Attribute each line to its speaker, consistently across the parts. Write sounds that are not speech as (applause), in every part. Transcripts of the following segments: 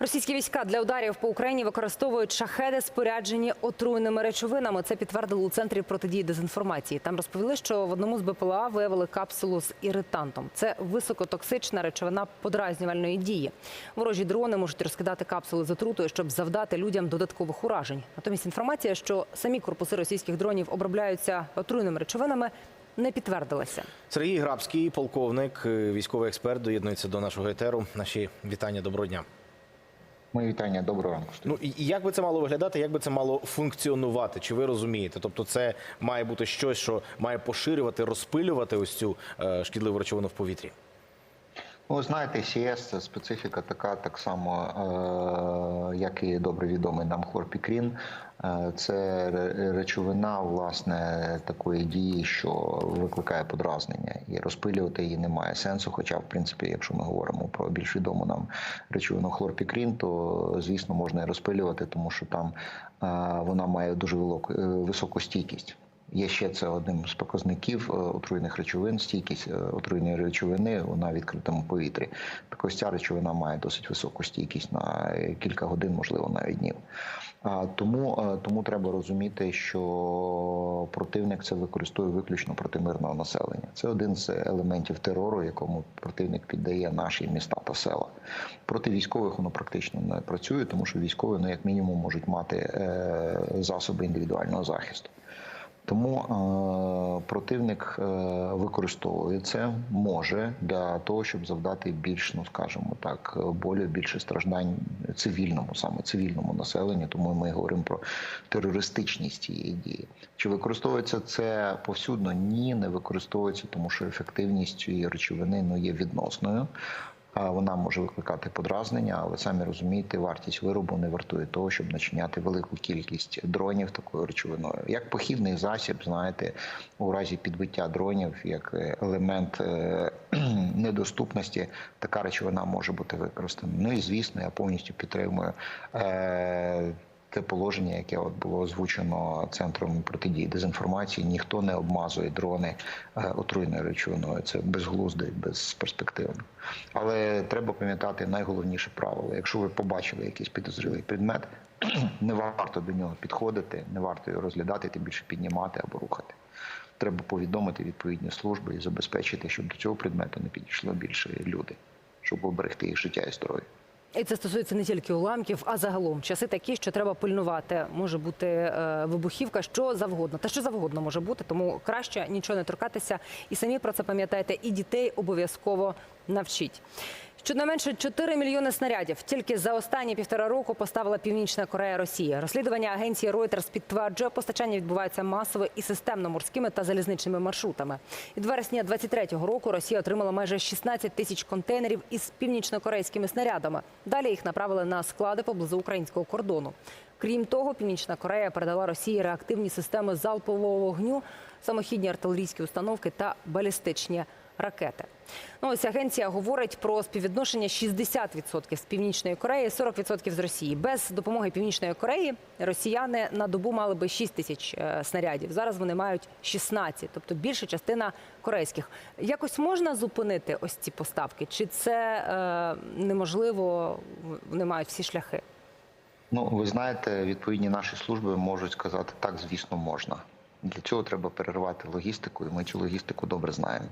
Speaker 1: Російські війська для ударів по Україні використовують шахеди, споряджені отруйними речовинами. Це підтвердили у центрі протидії дезінформації. Там розповіли, що в одному з БПЛА виявили капсулу з іритантом. Це високотоксична речовина подразнювальної дії. Ворожі дрони можуть розкидати капсули з отрутою, щоб завдати людям додаткових уражень. Натомість інформація, що самі корпуси російських дронів обробляються отруйними речовинами, не підтвердилася.
Speaker 2: Сергій Грабський, полковник, е, військовий експерт, доєднується до нашого етеру. Наші вітання, доброго дня.
Speaker 3: Мої вітання, доброго ранку.
Speaker 2: Ну і як би це мало виглядати, як би це мало функціонувати? Чи ви розумієте? Тобто, це має бути щось, що має поширювати, розпилювати ось цю е, шкідливу речовину в повітрі?
Speaker 3: Ну, знаєте, СІС це специфіка така, так само, е, як і добре відомий нам хлорпікрін. Е, Це речовина власне такої дії, що викликає подразнення, і розпилювати її немає сенсу. Хоча, в принципі, якщо ми говоримо про більш відому нам речовину хлорпікрін, то звісно можна і розпилювати, тому що там е, вона має дуже високу стійкість. Є ще це одним з показників е, отруйних речовин, стійкість е, отруйної речовини на відкритому повітрі. Так ось ця речовина має досить високу стійкість на кілька годин, можливо, навіть днів. Тому, е, тому треба розуміти, що противник це використовує виключно проти мирного населення. Це один з елементів терору, якому противник піддає наші міста та села. Проти військових воно практично не працює, тому що військові, ну як мінімум, можуть мати е, засоби індивідуального захисту. Тому е, противник е, використовує це, може для того, щоб завдати більш, ну скажімо так, болю, більше страждань цивільному, саме цивільному населенню. Тому ми говоримо про терористичність цієї дії. Чи використовується це повсюдно? Ні, не використовується, тому що ефективність цієї речовини ну, є відносною. Вона може викликати подразнення, але самі розумієте, вартість виробу не вартує того, щоб начиняти велику кількість дронів такою речовиною. Як похідний засіб, знаєте, у разі підбиття дронів, як е, елемент е, (clears throat) недоступності, така речовина може бути використана. Ну і звісно, я повністю підтримую. Те положення, яке от було озвучено центром протидії дезінформації, ніхто не обмазує дрони е, отруйною речовиною. Це безглуздо і безперспективно. Але треба пам'ятати найголовніше правило. Якщо ви побачили якийсь підозрілий предмет, (clears throat) не варто до нього підходити, не варто його розглядати, тим більше піднімати або рухати. Треба повідомити відповідні служби і забезпечити, щоб до цього предмету не підійшло більше люди, щоб оберегти їх життя і здоров'я.
Speaker 1: І це стосується не тільки уламків, а загалом часи такі, що треба пильнувати. Може бути е, вибухівка, що завгодно, та що завгодно може бути, тому краще нічого не торкатися. І самі про це пам'ятайте, і дітей обов'язково навчіть. Щонайменше 4 мільйони снарядів тільки за останні півтора року поставила Північна Корея Росії. Розслідування агенції Reuters підтверджує, постачання відбувається масово і системно морськими та залізничними маршрутами. Від вересня 23-го року Росія отримала майже 16 тисяч контейнерів із північнокорейськими снарядами. Далі їх направили на склади поблизу українського кордону. Крім того, Північна Корея передала Росії реактивні системи залпового вогню, самохідні артилерійські установки та балістичні ракети. Ну, ось агенція говорить про співвідношення 60% з Північної Кореї, 40% з Росії. Без допомоги Північної Кореї росіяни на добу мали би 6 тисяч е, снарядів. Зараз вони мають 16, тобто більша частина корейських. Якось можна зупинити ось ці поставки? Чи це е, неможливо? Вони мають всі шляхи?
Speaker 3: Ну, ви знаєте, відповідні наші служби можуть сказати так, звісно, можна. Для цього треба перервати логістику, і ми цю логістику добре знаємо.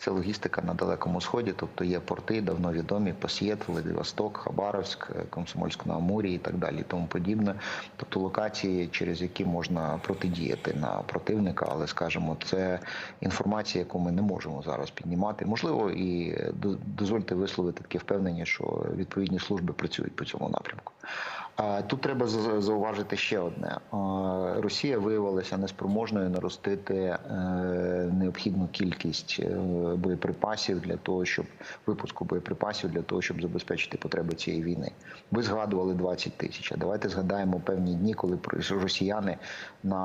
Speaker 3: Це логістика на Далекому Сході, тобто є порти, давно відомі, Пасєт, Владивосток, Хабаровськ, Комсомольськ на Амурі і так далі, і тому подібне. Тобто локації, через які можна протидіяти на противника, але скажімо, це інформація, яку ми не можемо зараз піднімати. Можливо, і до- дозвольте висловити таке впевнення, що відповідні служби працюють по цьому напрямку. Тут треба за- зауважити ще одне: Росія виявилася неспроможною наростити е, необхідну кількість е, боєприпасів для того, щоб випуску боєприпасів для того, щоб забезпечити потреби цієї війни. Ви згадували 20 тисяч. Давайте згадаємо певні дні, коли росіяни на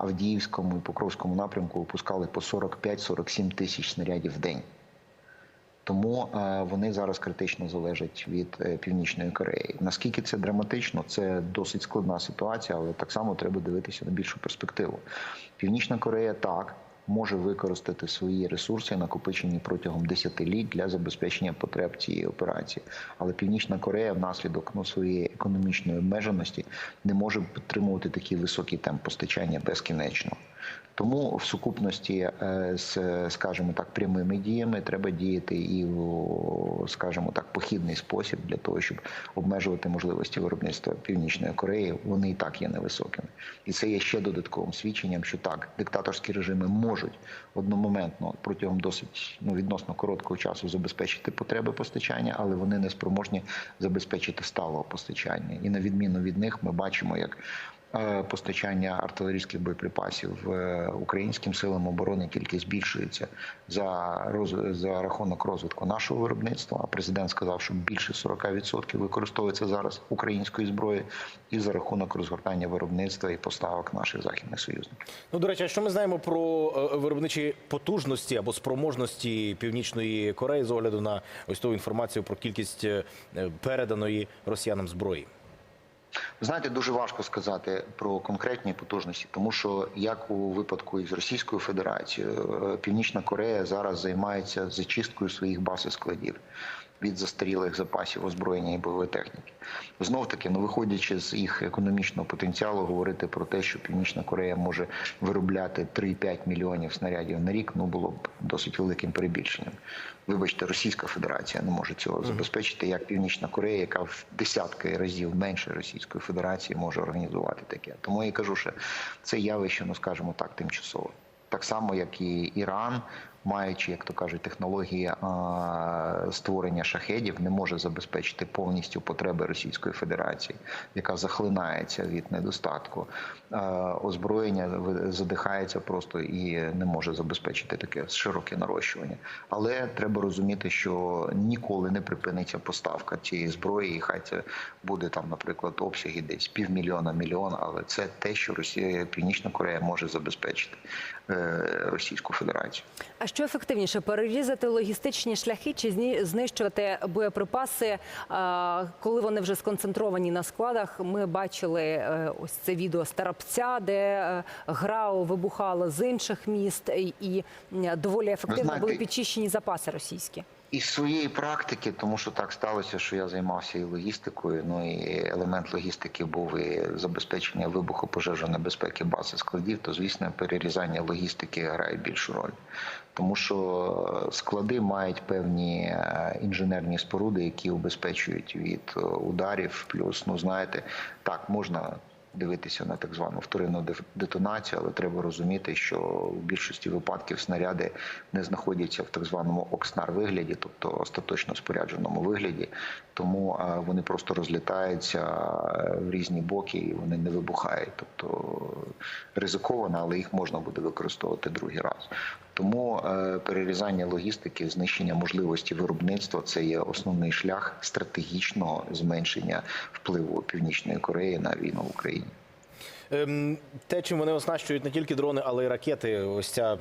Speaker 3: Авдіївському і Покровському напрямку випускали по 45-47 тисяч снарядів в день. Тому е, вони зараз критично залежать від е, північної Кореї. Наскільки це драматично, це досить складна ситуація, але так само треба дивитися на більшу перспективу. Північна Корея так може використати свої ресурси, накопичені протягом десятиліть для забезпечення потреб цієї операції. Але Північна Корея внаслідок ну, своєї економічної обмеженості не може підтримувати такий високий темп постачання безкінечно. Тому в сукупності е, з, скажімо так, прямими діями треба діяти і в, скажімо так, похідний спосіб для того, щоб обмежувати можливості виробництва Північної Кореї. Вони і так є невисокими, і це є ще додатковим свідченням, що так диктаторські режими можуть одномоментно протягом досить ну відносно короткого часу забезпечити потреби постачання, але вони не спроможні забезпечити сталого постачання. І на відміну від них, ми бачимо, як постачання артилерійських боєприпасів е, українським силам оборони тільки збільшується за роз... за рахунок розвитку нашого виробництва. А президент сказав, що більше 40% використовується зараз української зброї, і за рахунок розгортання виробництва і поставок наших західних союзників.
Speaker 2: Ну, до речі, а що ми знаємо про е, виробничі потужності або спроможності Північної Кореї з огляду на ось ту інформацію про кількість е, переданої росіянам зброї?
Speaker 3: Знаєте, дуже важко сказати про конкретні потужності, тому що як у випадку із Російською Федерацією, е, Північна Корея зараз займається зачисткою своїх баз і складів від застарілих запасів озброєння і бойової техніки. Знов таки, ну виходячи з їх економічного потенціалу, говорити про те, що Північна Корея може виробляти 3-5 мільйонів снарядів на рік, ну було б досить великим перебільшенням. Вибачте, Російська Федерація не може цього забезпечити, як Північна Корея, яка в десятки разів менше Російської Федерації може організувати таке. Тому я кажу, що це явище, ну скажімо так, тимчасове. Так само, як і Іран, маючи, як то кажуть, технології створення шахедів, не може забезпечити повністю потреби Російської Федерації, яка захлинається від недостатку озброєння, задихається просто і не може забезпечити таке широке нарощування. Але треба розуміти, що ніколи не припиниться поставка цієї зброї, і хай це буде там, наприклад, обсяги десь півмільйона, мільйон, але це те, що Росія, Північна Корея може забезпечити е, Російську Федерацію.
Speaker 1: Що ефективніше перерізати логістичні шляхи чи знищувати боєприпаси, коли вони вже сконцентровані на складах? Ми бачили е, ось це відео з Тарапця, де грао вибухало з інших міст, і доволі ефективно були підчищені запаси російські.
Speaker 3: Із своєї практики, тому що так сталося, що я займався і логістикою. Ну і елемент логістики був і забезпечення вибуху пожежної безпеки бази складів. То звісно, перерізання логістики грає більшу роль, тому що склади мають певні е, інженерні споруди, які убезпечують від е, ударів. Плюс, ну знаєте, так можна. Дивитися на так звану вторинну детонацію, але треба розуміти, що в більшості випадків снаряди не знаходяться в так званому окснар вигляді, тобто остаточно спорядженому вигляді, тому е, вони просто розлітаються е, в різні боки і вони не вибухають. Тобто ризиковано, але їх можна буде використовувати другий раз. Тому е, перерізання логістики, знищення можливості виробництва це є основний шлях стратегічного зменшення впливу Північної Кореї на війну в Україні.
Speaker 2: Ем, Те, чим вони оснащують не тільки дрони, але й ракети. Ось ця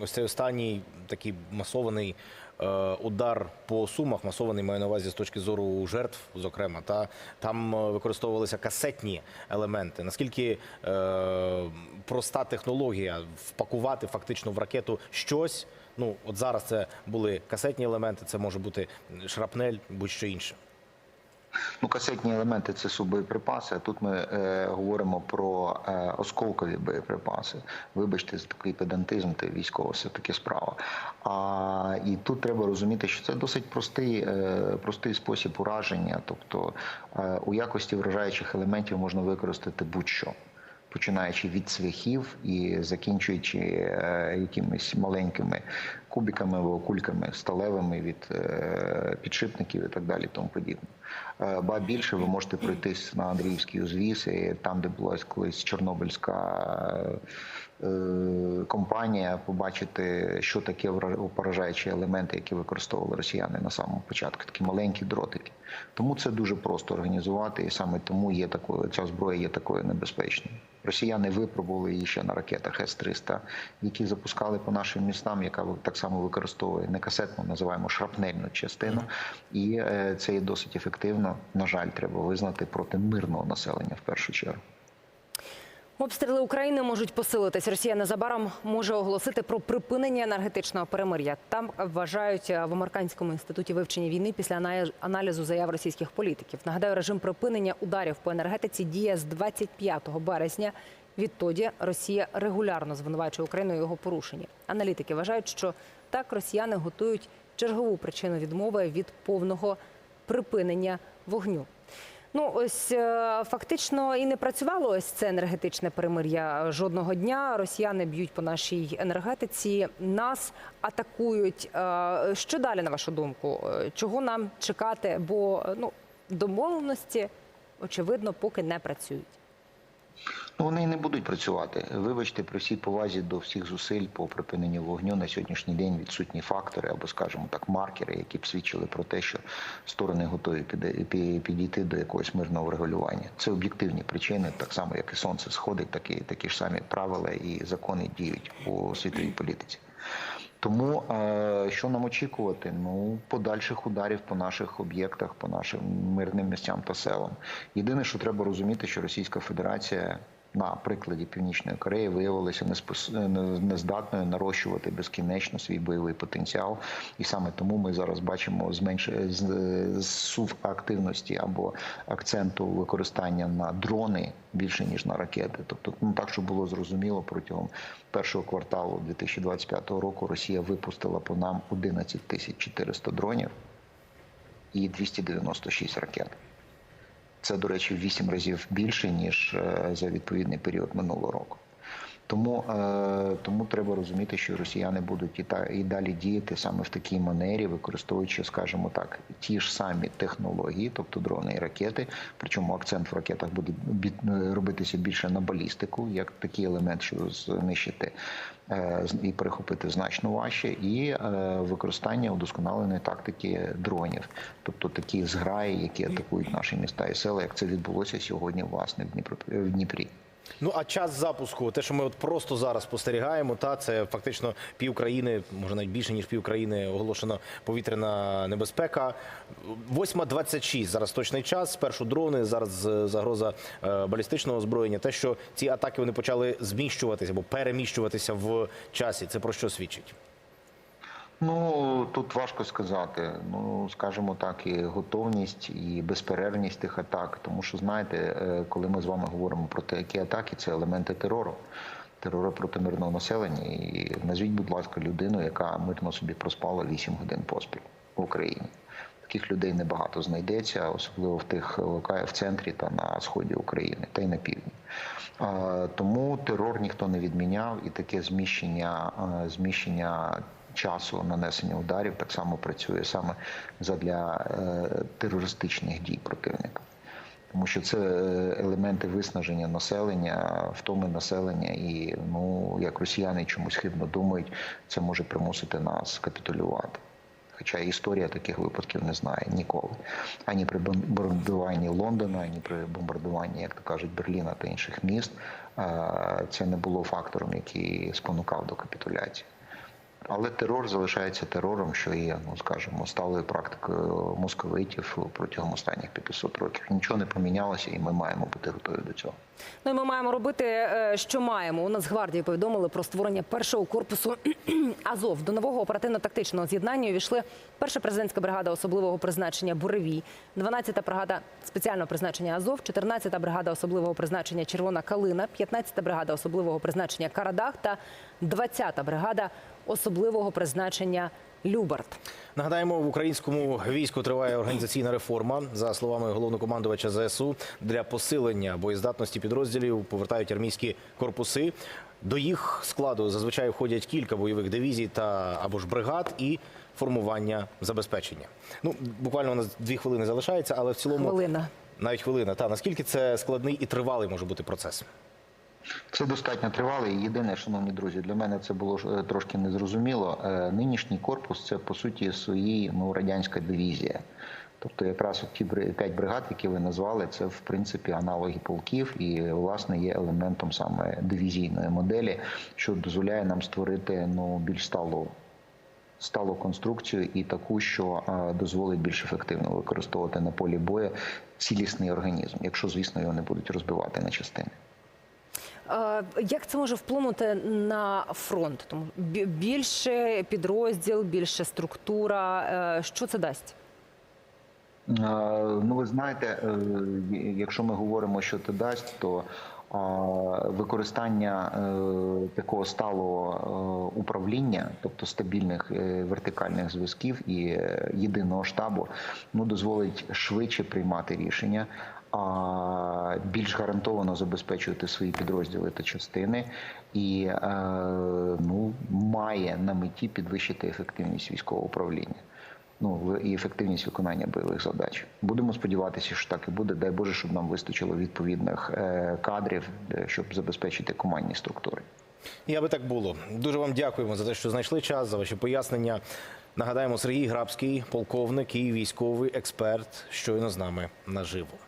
Speaker 2: ось цей останній такий масований е, удар по сумах, масований маю на увазі з точки зору жертв, зокрема, та там е, використовувалися касетні елементи. Наскільки е, проста технологія впакувати фактично в ракету щось? Ну, от зараз це були касетні елементи, це може бути шрапнель, будь-що інше.
Speaker 3: Ну, касетні елементи це субоєприпаси. А тут ми е, говоримо про е, осколкові боєприпаси. Вибачте, за такий педантизм, це військова все таки справа. А і тут треба розуміти, що це досить простий, е, простий спосіб ураження. Тобто е, у якості вражаючих елементів можна використати будь-що. Починаючи від цвяхів і закінчуючи е, якимись маленькими кубиками або кульками сталевими від е, підшипників і так далі, тому подібне. Е, Ба більше ви можете пройтись на Андріївський узвіз, і там, де була колись Чорнобильська компанія, побачити, що таке поражаючі елементи, які використовували росіяни на самому початку, такі маленькі дротики. Тому це дуже просто організувати, і саме тому є такою ця зброя є такою небезпечною. Росіяни випробували її ще на ракетах С-300, які запускали по нашим містам, яка так само використовує не касетну, називаємо шрапнельну частину, і е, це є досить ефективно. На жаль, треба визнати проти мирного населення в першу чергу.
Speaker 1: Обстріли України можуть посилитись. Росія незабаром може оголосити про припинення енергетичного перемир'я. Там вважають е, в американському інституті вивчення війни після аналізу заяв російських політиків. Нагадаю, режим припинення ударів по енергетиці діє з 25 березня. Відтоді Росія регулярно звинувачує Україну у його порушенні. Аналітики вважають, що так росіяни готують чергову причину відмови від повного припинення вогню. Ну ось е, фактично і не працювало ось це енергетичне перемир'я жодного дня. Росіяни б'ють по нашій енергетиці, нас атакують. Е, Що далі на вашу думку? Е, Чого нам чекати? Бо ну домовленості очевидно поки не працюють.
Speaker 3: Ну, вони не будуть працювати. Вибачте, при всій повазі до всіх зусиль по припиненню вогню на сьогоднішній день відсутні фактори або, скажімо так, маркери, які б свідчили про те, що сторони готові підійти до якогось мирного врегулювання. Це об'єктивні причини, так само як і сонце сходить, так і такі ж самі правила і закони діють у світовій політиці. Тому що нам очікувати? Ну, подальших ударів по наших об'єктах, по нашим мирним місцям та селам. Єдине, що треба розуміти, що Російська Федерація на прикладі Північної Кореї виявилася нездатною нарощувати безкінечно свій бойовий потенціал, і саме тому ми зараз бачимо зменш... з- зсув активності або акценту використання на дрони більше ніж на ракети. Тобто, ну так щоб було зрозуміло, протягом першого кварталу 2025 року Росія випустила по нам 11 тисяч 400 дронів і 296 ракет. Це, до речі, в 8 разів більше ніж е, за відповідний період минулого року. Тому, е, тому треба розуміти, що росіяни будуть і та і далі діяти саме в такій манері, використовуючи, скажімо так, ті ж самі технології, тобто дрони і ракети. Причому акцент в ракетах буде бі- робитися більше на балістику, як такий елемент, що знищити е, і перехопити значно важче, і е, використання удосконаленої тактики дронів, тобто такі зграї, які атакують наші міста і села, як це відбулося сьогодні, власне, в Дніпро в Дніпрі.
Speaker 2: Ну а час запуску, те, що ми от просто зараз спостерігаємо, та це фактично пів країни, може навіть більше ніж пів країни, оголошена повітряна небезпека. 8.26 зараз точний час. Спершу дрони, зараз е, загроза е, балістичного озброєння. Те, що ці атаки вони почали зміщуватися або переміщуватися в часі. Це про що свідчить?
Speaker 3: Ну тут важко сказати. Ну скажімо так, і готовність, і безперервність тих атак. Тому що знаєте, е, коли ми з вами говоримо про такі атаки, це елементи терору. Терору проти мирного населення. І назвіть, будь ласка, людину, яка мирно собі проспала 8 годин поспіль в Україні. Таких людей небагато знайдеться, особливо в тих локаях в центрі та на сході України, та й на півдні. Е, Тому терор ніхто не відміняв, і таке зміщення, е, зміщення часу нанесення ударів так само працює саме задля е, терористичних дій противника. Тому що це е, елементи виснаження населення, втоми населення, і ну як росіяни чомусь хибно думають, це може примусити нас капітулювати. Хоча історія таких випадків не знає ніколи. Ані при бомбардуванні Лондона, ані при бомбардуванні, як то кажуть, Берліна та інших міст, е, це не було фактором, який спонукав до капітуляції. Але терор залишається терором, що є, ну скажімо, сталою практикою московитів протягом останніх 500 років. Нічого не помінялося, і ми маємо бути готові до цього.
Speaker 1: Ну і ми маємо робити, е, що маємо. У Нацгвардії повідомили про створення першого корпусу (clears throat) Азов. До нового оперативно-тактичного з'єднання увійшли перша президентська бригада особливого призначення Буревій, 12-та бригада спеціального призначення Азов, 14-та бригада особливого призначення Червона Калина, 15-та бригада особливого призначення Карадах та 20-та бригада особливого призначення Любарт.
Speaker 2: Нагадаємо, в українському війську триває організаційна реформа. За словами головнокомандувача ЗСУ, для посилення боєздатності підрозділів повертають армійські корпуси. До їх складу зазвичай входять кілька бойових дивізій та або ж бригад і формування забезпечення. Ну буквально у нас дві хвилини залишається, але в цілому
Speaker 1: Хвилина.
Speaker 2: навіть хвилина. Та наскільки це складний і тривалий може бути процес?
Speaker 3: Це достатньо тривало. І єдине, шановні друзі, для мене це було е, трошки незрозуміло. Е, Нинішній корпус це по суті своїй ну, радянська дивізія. Тобто, якраз от ті п'ять бригад, які ви назвали, це в принципі аналоги полків, і власне є елементом саме дивізійної моделі, що дозволяє нам створити ну більш сталу сталу конструкцію і таку, що е, дозволить більш ефективно використовувати на полі бою цілісний організм, якщо звісно його не будуть розбивати на частини.
Speaker 1: Як це може вплинути на фронт? Тому більше підрозділ, більше структура. Е, Що це дасть?
Speaker 3: Ну, ви знаєте, е, якщо ми говоримо, що це дасть, то використання е, такого сталого управління, тобто стабільних вертикальних зв'язків і єдиного штабу, ну дозволить швидше приймати рішення. Більш гарантовано забезпечувати свої підрозділи та частини, і е, ну має на меті підвищити ефективність військового управління ну і ефективність виконання бойових задач. Будемо сподіватися, що так і буде. Дай Боже, щоб нам вистачило відповідних е, кадрів, е, щоб забезпечити командні структури.
Speaker 2: І аби так було. Дуже вам дякуємо за те, що знайшли час, за ваші пояснення. Нагадаємо, Сергій Грабський, полковник і військовий експерт, щойно з нами наживо.